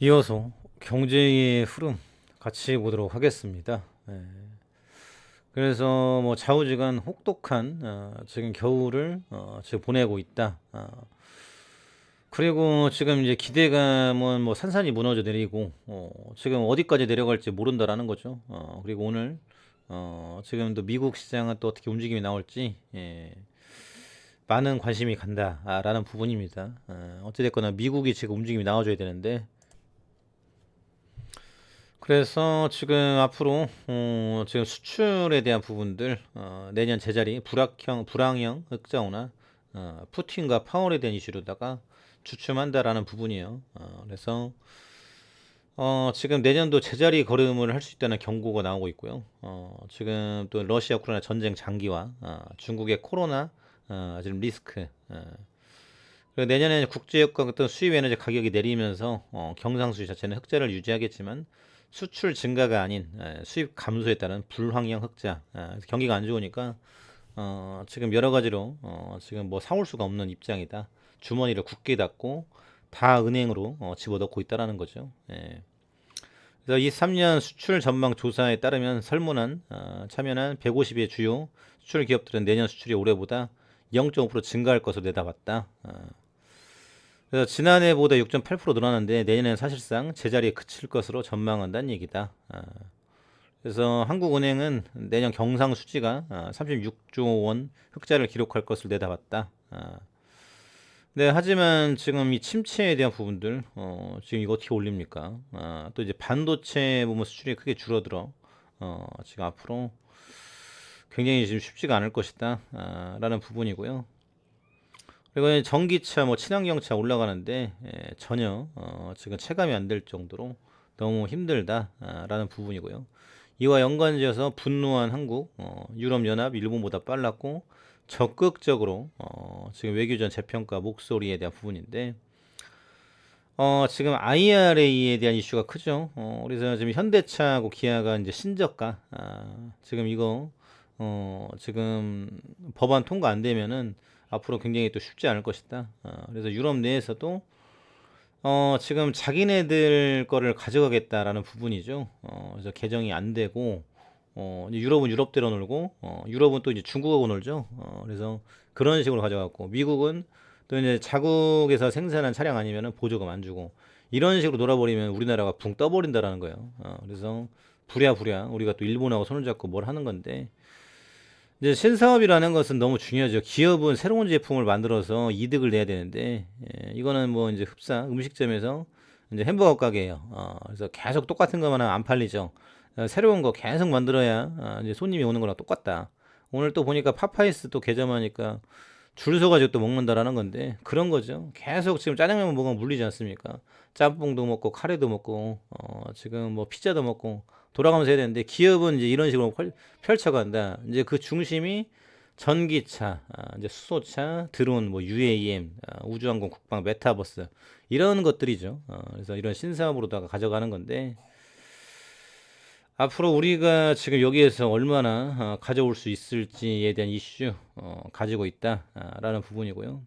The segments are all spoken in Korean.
이어서 경제의 흐름 같이 보도록 하겠습니다. 예. 그래서 뭐 좌우지간 혹독한 어, 지금 겨울을 어, 지금 보내고 있다. 어, 그리고 지금 이제 기대감은 뭐 산산이 무너져 내리고 어, 지금 어디까지 내려갈지 모른다라는 거죠. 어, 그리고 오늘 어, 지금 또 미국 시장은 또 어떻게 움직임이 나올지 예, 많은 관심이 간다라는 부분입니다. 어, 어찌됐거나 미국이 지금 움직임이 나와줘야 되는데 그래서 지금 앞으로 어, 지금 수출에 대한 부분들 어, 내년 제자리 불확형 불황형 흑자오나 어, 푸틴과 파월에 대한 이슈로다가 주춤한다라는 부분이에요. 어, 그래서 어, 지금 내년도 제자리 걸음을 할 수 있다는 경고가 나오고 있고요. 어, 지금 또 러시아 우크라이나 전쟁 장기화, 어, 중국의 코로나 어, 지금 리스크. 어, 내년에 국제유가 같은 수입 에너지 가격이 내리면서 어, 경상수지 자체는 흑자를 유지하겠지만 수출 증가가 아닌 에, 수입 감소에 따른 불황형 흑자. 경기가 안 좋으니까 어, 지금 여러 가지로 어, 지금 뭐 사올 수가 없는 입장이다. 주머니를 굳게 닫고 다 은행으로 어, 집어넣고 있다라는 거죠. 예. 그래서 이 3년 수출 전망 조사에 따르면 설문한 어, 참여한 150의 주요 수출 기업들은 내년 수출이 올해보다 0.5% 증가할 것으로 내다봤다. 어. 그래서 지난해보다 6.8% 늘어났는데 내년에는 사실상 제자리에 그칠 것으로 전망한다는 얘기다. 어. 그래서 한국은행은 내년 경상 수지가 어, 36조 원 흑자를 기록할 것을 내다봤다. 어. 네, 하지만 지금 이 침체에 대한 부분들, 어, 지금 이거 어떻게 올립니까? 아, 또 이제 반도체 보면 수출이 크게 줄어들어, 어, 지금 앞으로 굉장히 지금 쉽지가 않을 것이다, 아, 라는 부분이고요. 이제 전기차, 뭐 친환경차 올라가는데 예, 전혀 어, 지금 체감이 안 될 정도로 너무 힘들다, 아, 라는 부분이고요. 이와 연관지어서 분노한 한국, 어, 유럽연합, 일본보다 빨랐고 적극적으로 어, 지금 외교전 재평가 목소리에 대한 부분인데 어, 지금 IRA에 대한 이슈가 크죠. 어, 그래서 지금 현대차하고 기아가 이제 신저가 아, 지금 이거 어, 지금 법안 통과 안 되면은 앞으로 굉장히 또 쉽지 않을 것이다. 어, 그래서 유럽 내에서도 어, 지금 자기네들 거를 가져가겠다라는 부분이죠. 어, 그래서 개정이 안 되고 어, 유럽은 유럽대로 놀고, 어, 유럽은 또 이제 중국하고 놀죠. 어, 그래서 그런 식으로 가져갔고, 미국은 또 이제 자국에서 생산한 차량 아니면은 보조금 안 주고, 이런 식으로 놀아버리면 우리나라가 붕 떠버린다라는 거예요. 어, 그래서 부랴부랴 우리가 또 일본하고 손을 잡고 뭘 하는 건데, 이제 신사업이라는 것은 너무 중요하죠. 기업은 새로운 제품을 만들어서 이득을 내야 되는데, 예, 이거는 뭐 이제 흡사 음식점에서 이제 햄버거 가게예요. 어, 그래서 계속 똑같은 것만 안 팔리죠. 어, 새로운 거 계속 만들어야 어, 이제 손님이 오는 거랑 똑같다. 오늘 또 보니까 파파이스 또 개점하니까 줄 서가지고 또 먹는다라는 건데 그런 거죠. 계속 지금 짜장면 먹으면 물리지 않습니까? 짬뽕도 먹고 카레도 먹고 어, 지금 뭐 피자도 먹고 돌아가면서 해야 되는데 기업은 이제 이런 식으로 펼- 펼쳐간다. 이제 그 중심이 전기차, 아, 이제 수소차, 드론, 뭐 UAM, 아, 우주항공, 국방, 메타버스 이런 것들이죠. 어, 그래서 이런 신사업으로다가 가져가는 건데 앞으로 우리가 지금 여기에서 얼마나 어, 가져올 수 있을지에 대한 이슈 어, 가지고 있다라는 부분이고요.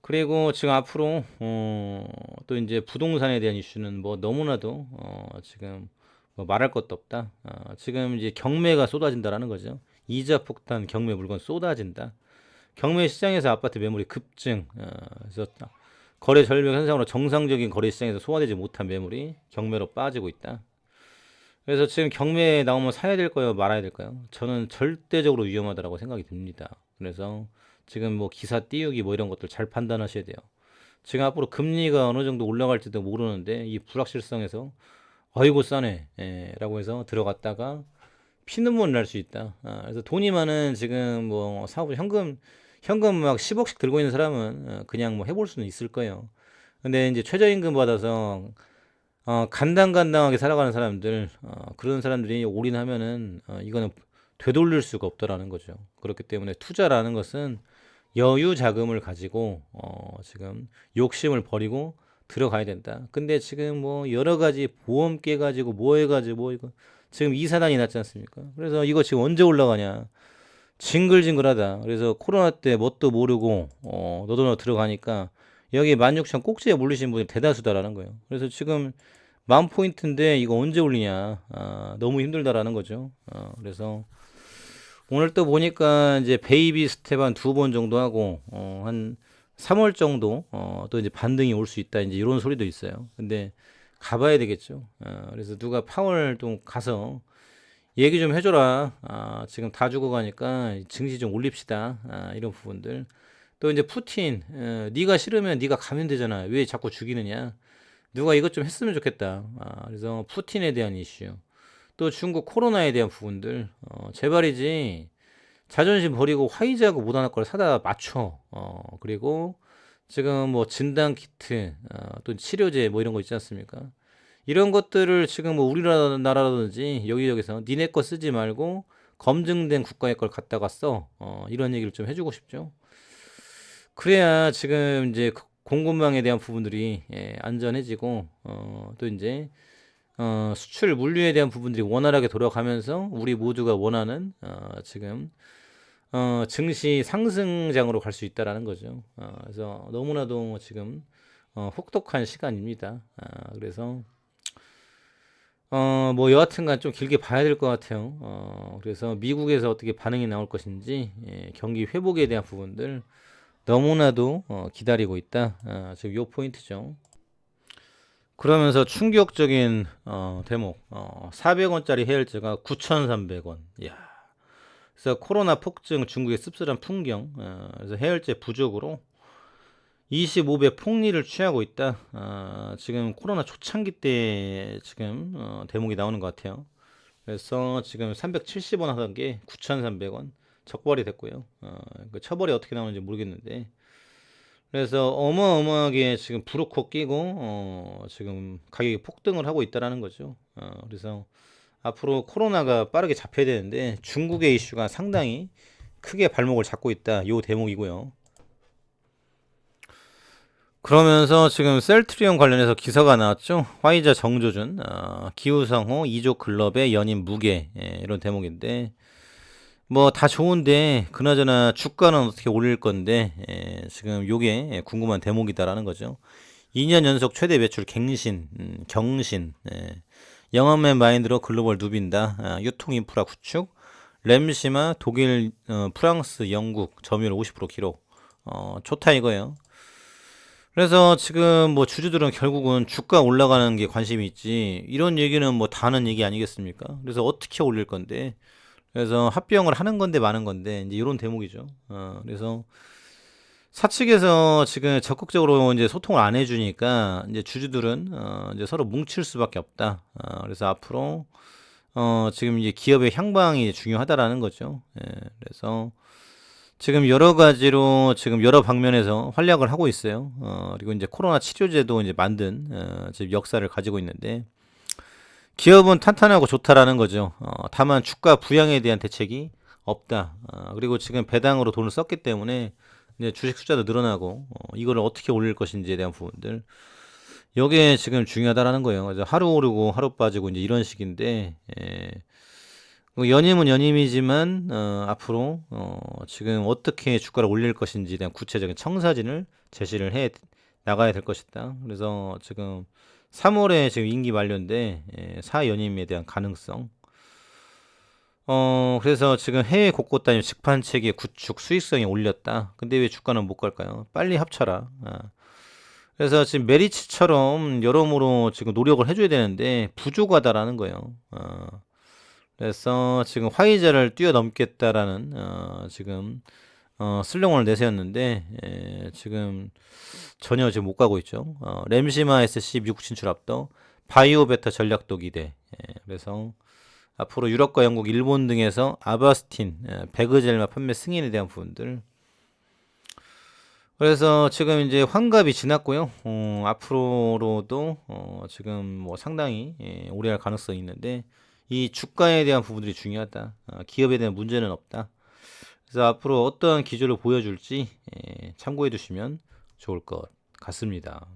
그리고 지금 앞으로 어, 또 이제 부동산에 대한 이슈는 뭐 너무나도 어, 지금 뭐 말할 것도 없다. 어, 지금 이제 경매가 쏟아진다라는 거죠. 이자 폭탄 경매 물건 쏟아진다. 경매 시장에서 아파트 매물이 급증. 어, 그래서 거래 절벽 현상으로 정상적인 거래 시장에서 소화되지 못한 매물이 경매로 빠지고 있다. 그래서 지금 경매에 나오면 사야 될까요? 말아야 될까요? 저는 절대적으로 위험하다라고 생각이 듭니다. 그래서 지금 뭐 기사 띄우기 뭐 이런 것들 잘 판단하셔야 돼요. 지금 앞으로 금리가 어느 정도 올라갈지도 모르는데 이 불확실성에서 어이구 싸네 예, 라고 해서 들어갔다가 피눈물 날 수 있다. 아, 그래서 돈이 많은 지금 뭐 사업 현금 현금 막 10억씩 들고 있는 사람은 어, 그냥 뭐 해볼 수는 있을 거예요. 근데 이제 최저임금 받아서 어, 간당간당하게 살아가는 사람들, 어, 그런 사람들이 올인하면은, 어, 이거는 되돌릴 수가 없다라는 거죠. 그렇기 때문에 투자라는 것은 여유 자금을 가지고, 어, 지금 욕심을 버리고 들어가야 된다. 근데 지금 뭐 여러 가지 보험 깨 가지고 뭐 해 가지고 뭐 이거, 지금 이사단이 났지 않습니까? 그래서 이거 지금 언제 올라가냐. 징글징글하다. 그래서 코로나 때 뭣도 모르고, 어, 너도 너 들어가니까 여기 16,000 꼭지에 몰리신 분이 대다수다라는 거예요. 그래서 지금 만 포인트인데 이거 언제 올리냐? 아, 너무 힘들다라는 거죠. 어, 그래서 오늘 또 보니까 이제 베이비 스텝 한 두 번 정도 하고 어, 한 3월 정도 어, 또 이제 반등이 올 수 있다 이제 이런 소리도 있어요. 근데 가봐야 되겠죠. 어, 그래서 누가 파월 좀 가서 얘기 좀 해줘라. 아, 지금 다 죽어가니까 증시 좀 올립시다. 아, 이런 부분들. 또 이제 푸틴, 어, 네가 싫으면 네가 가면 되잖아. 왜 자꾸 죽이느냐? 누가 이것 좀 했으면 좋겠다. 아, 그래서 푸틴에 대한 이슈. 또 중국 코로나에 대한 부분들. 어, 제발이지. 자존심 버리고 화이자하고 모다나 걸 사다 맞춰. 어, 그리고 지금 뭐 진단 키트, 어, 또 치료제 뭐 이런 거 있지 않습니까? 이런 것들을 지금 뭐 우리나라라든지 여기저기서 니네 거 쓰지 말고 검증된 국가의 걸 갖다가 써. 어, 이런 얘기를 좀 해주고 싶죠. 그래야 지금 이제 그 공급망에 대한 부분들이 예, 안전해지고 어, 또 이제 어, 수출 물류에 대한 부분들이 원활하게 돌아가면서 우리 모두가 원하는 어, 지금 어, 증시 상승장으로 갈 수 있다라는 거죠. 어, 그래서 너무나도 지금 어, 혹독한 시간입니다. 아, 그래서 어, 뭐 여하튼간 좀 길게 봐야 될 것 같아요. 어, 그래서 미국에서 어떻게 반응이 나올 것인지 예, 경기 회복에 대한 부분들 너무나도 어, 기다리고 있다. 아, 지금 요 포인트죠. 그러면서 충격적인 어, 대목 어, 400원짜리 해열제가 9,300원. 야. 그래서 코로나 폭증 중국의 씁쓸한 풍경. 어, 그래서 해열제 부족으로 25배 폭리를 취하고 있다. 아, 지금 코로나 초창기 때 지금 어, 대목이 나오는 것 같아요. 그래서 지금 370원 하던 게 9,300원 적발이 됐고요. 어, 그 처벌이 어떻게 나오는지 모르겠는데. 그래서 어마어마하게 지금 브로커 끼고 어, 지금 가격이 폭등을 하고 있다라는 거죠. 어, 그래서 앞으로 코로나가 빠르게 잡혀야 되는데 중국의 이슈가 상당히 크게 발목을 잡고 있다. 요 대목이고요. 그러면서 지금 셀트리온 관련해서 기사가 나왔죠. 화이자 정조준, 어, 기후성호 2조 클럽의 연임 무게 예, 이런 대목인데 뭐 다 좋은데 그나저나 주가는 어떻게 올릴 건데 예, 지금 요게 궁금한 대목이다라는 거죠. 2년 연속 최대 매출 갱신, 음, 경신, 예. 영업맨 마인드로 글로벌 누빈다. 아, 유통 인프라 구축, 램시마, 독일, 어, 프랑스, 영국 점유율 50% 기록. 어, 좋다 이거예요. 그래서 지금 뭐 주주들은 결국은 주가 올라가는 게 관심이 있지 이런 얘기는 뭐 다는 얘기 아니겠습니까? 그래서 어떻게 올릴 건데 그래서 합병을 하는 건데 마는 건데 이제 이런 대목이죠. 어, 그래서 사측에서 지금 적극적으로 이제 소통을 안 해주니까 이제 주주들은 어, 이제 서로 뭉칠 수밖에 없다. 어, 그래서 앞으로 어, 지금 이제 기업의 향방이 중요하다라는 거죠. 예, 그래서 지금 여러 가지로 지금 여러 방면에서 활약을 하고 있어요. 어, 그리고 이제 코로나 치료제도 이제 만든 어, 지금 역사를 가지고 있는데 기업은 탄탄하고 좋다라는 거죠. 어, 다만 주가 부양에 대한 대책이 없다. 어, 그리고 지금 배당으로 돈을 썼기 때문에 이제 주식 숫자도 늘어나고 어, 이거를 어떻게 올릴 것인지에 대한 부분들 이게 지금 중요하다라는 거예요. 그래서 하루 오르고 하루 빠지고 이제 이런 식인데 예. 뭐 연임은 연임이지만 어, 앞으로 어, 지금 어떻게 주가를 올릴 것인지에 대한 구체적인 청사진을 제시를 해 나가야 될 것이다. 그래서 지금 3월에 지금 임기 만료인데 예, 사연임에 대한 가능성. 어 그래서 지금 해외 곳곳 다니며 직판 체계 구축 수익성이 올렸다. 근데 왜 주가는 못 갈까요? 빨리 합쳐라. 아. 그래서 지금 메리츠처럼 여러모로 지금 노력을 해줘야 되는데 부족하다라는 거예요. 어. 그래서 지금 화이자를 뛰어넘겠다라는 어, 지금 어, 슬로건을 내세웠는데 예, 지금 전혀 지금 못 가고 있죠. 어, 램시마 SC 미국 진출 앞도 바이오 베타 전략도 기대. 예, 그래서 앞으로 유럽과 영국, 일본 등에서 아바스틴, 예, 베그젤마 판매 승인에 대한 부분들. 그래서 지금 이제 환갑이 지났고요. 어, 앞으로도 어, 지금 뭐 상당히 예, 오래 할 가능성이 있는데 이 주가에 대한 부분들이 중요하다. 어, 기업에 대한 문제는 없다. 그래서 앞으로 어떤 기조를 보여줄지 예, 참고해 두시면 좋을 것 같습니다.